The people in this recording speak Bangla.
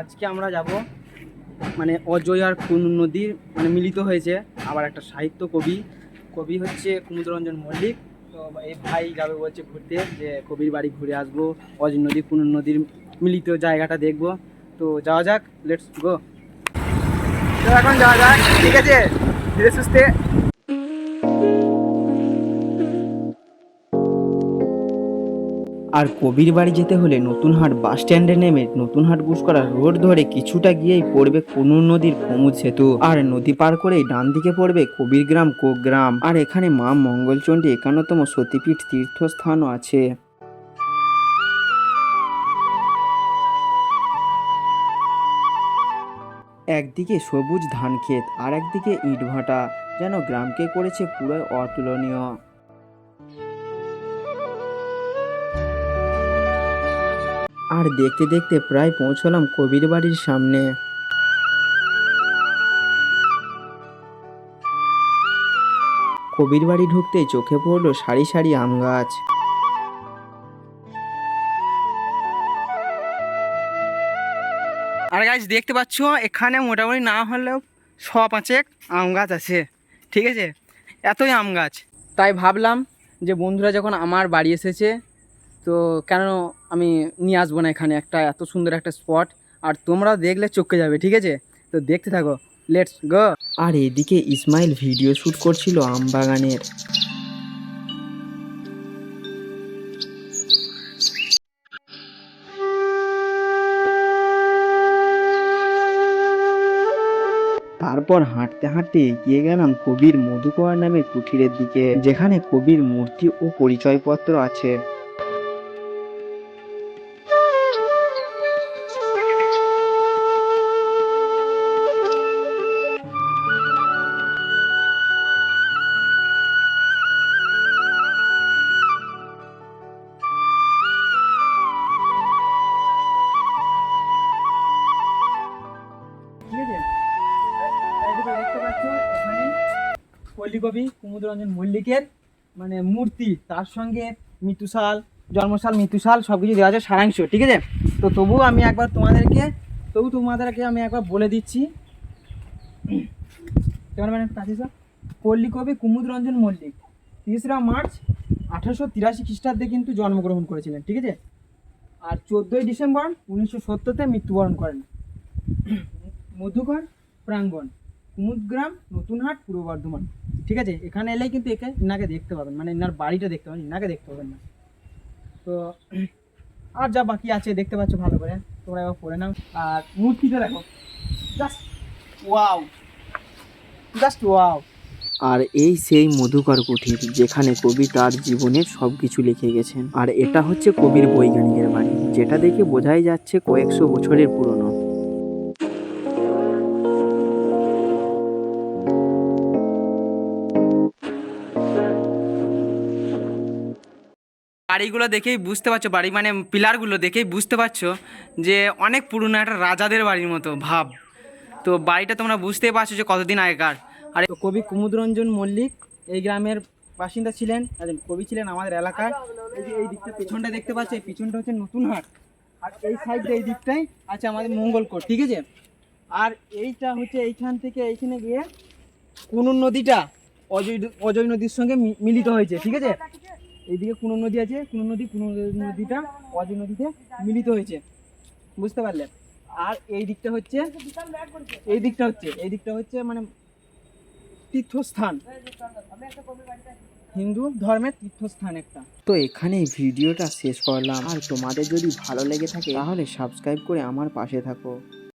আজকে আমরা যাব মানে অজয় আর কোন নদীর মানে মিলিত হয়েছে, আবার একটা সাহিত্য কবি। কবি হচ্ছে কুমুদরঞ্জন মল্লিক। তো এই ভাই যাবে বলছে ঘুরতে, যে কবির বাড়ি ঘুরে আসব, অজয় নদী কোন নদীর মিলিত জায়গাটা দেখব। তো যাওয়া যাক লেটস গো তো এখন যাওয়া যাক, ঠিক আছে? ধীরে সুস্থে। আর কবির বাড়ি যেতে হলে নতুনহাট বাস স্ট্যান্ডে নেমে নতুনহাট গুসকরা রোড ধরে কিছুটা গিয়েই পড়বে কোনুর নদীর কমুদ সেতু। আর নদী পার করেই ডান দিকে পড়বে কবির গ্রাম কোগ্রাম। আর এখানে মা মঙ্গলচণ্ডী একান্নতম সতীপীঠ তীর্থস্থানও আছে। একদিকে সবুজ ধান ক্ষেত আর একদিকে ইটভাটা। যেন গ্রামকে করেছে পুরো অতুলনীয়। আর দেখতে দেখতে প্রায় পৌঁছলাম কবির বাড়ির সামনে। কবির বাড়ি ঢুকতেই চোখে পড়ল সারি সারি আম গাছ। আর গাছ দেখতে পাচ্ছ, এখানে মোটামুটি না হলেও ছ পাঁচেক আম গাছ আছে। ঠিক আছে? এতই আম গাছ। তাই ভাবলাম যে বন্ধুরা যখন আমার বাড়ি এসেছে তো কেন আমি নিয়ে আসব না এখানে একটা, এত সুন্দর একটা স্পট আর তোমরাও দেখলে চোখে যাবে, ঠিক আছে? তো দেখতে থাকো লেটস গো আর এদিকে ইসমাইল ভিডিও শ্যুট করছিল আম বাগানের তারপর হাঁটতে হাঁটতে এগিয়ে গেলাম কবির মধুকর নামের কুঠিরের দিকে, যেখানে কবির মূর্তি ও পরিচয়পত্র আছে। পল্লীকবি কুমুদরঞ্জন মল্লিকের মানে মূর্তি, তার সঙ্গে মৃত্যুশাল, জন্মশাল, মৃত্যুশাল সব কিছু দেওয়া আছে, সারাংশ, ঠিক আছে? তো তবুও আমি একবার তোমাদেরকে, তবু তোমাদেরকে আমি একবার বলে দিচ্ছি। পল্লীকবি কুমুদরঞ্জন মল্লিক তেসরা মার্চ আঠারোশো তিরাশি খ্রিস্টাব্দে কিন্তু জন্মগ্রহণ করেছিলেন, ঠিক আছে? আর চোদ্দোই ডিসেম্বর উনিশশো সত্তরতে মৃত্যুবরণ করেন। মধুকর প্রাঙ্গণ। কুমুদগ্রাম নতুনহাট পূর্ব বর্ধমান। ঠিক আছে? এখানে এলেই কিন্তু একে ইনাকে দেখতে পাবেন। মানে ইনার বাড়িটা দেখতে পাবেন, ইনাকে দেখতে পাবেন না। তো, আর যা বাকি আছে দেখতে পাচ্ছ ভালো করে। তোমরা এবার পড়ে নাও। আর মূর্তিটা দেখো। Just wow. Just wow. আর এই সেই মধুকর কুঠির যেখানে কবি তার জীবনের সব কিছু লিখে গেছেন। আর এটা হচ্ছে কবির বৈজ্ঞানিকের বাড়ি, যেটা দেখে বোঝাই যাচ্ছে কয়েকশো বছরের পুরনো। বাড়িগুলো দেখেই বুঝতে পারছ, বাড়ি মানে পিলারগুলো দেখেই বুঝতে পারছ যে অনেক পুরনো একটা রাজাদের বাড়ির মতো ভাব। তো বাড়িটা তোমরা বুঝতেই পারছ যে কতদিন আগেকার। আর কবি কুমুদরঞ্জন মল্লিক এই গ্রামের বাসিন্দা ছিলেন কবি ছিলেন আমাদের এলাকার। এই দিকটা পেছনটা দেখতে পাচ্ছ, এই পিছনটা হচ্ছে নতুন হাট। আর এই সাইডটা এই দিকটাই আছে আমাদের মঙ্গলকোট ঠিক আছে? আর এইটা হচ্ছে এইখান থেকে এইখানে গিয়ে কুনুর নদীটা অজয় অজয় নদীর সঙ্গে মিলিত হয়েছে, ঠিক আছে? এইদিকে কোনো নদী আছে, কোনো নদী, কুনো নদীটা অজয় নদীতে মিলিত হয়েছে। বুঝতে পারলে? আর এই দিকটা হচ্ছে, এই দিকটা হচ্ছে, এই দিকটা হচ্ছে মানে তীর্থস্থান। হিন্দু ধর্মের তীর্থস্থান একটা। তো এখানে ভিডিওটা শেষ করলাম। আর তোমাদের যদি ভালো লেগে থাকে, তাহলে সাবস্ক্রাইব করে আমার পাশে থাকো।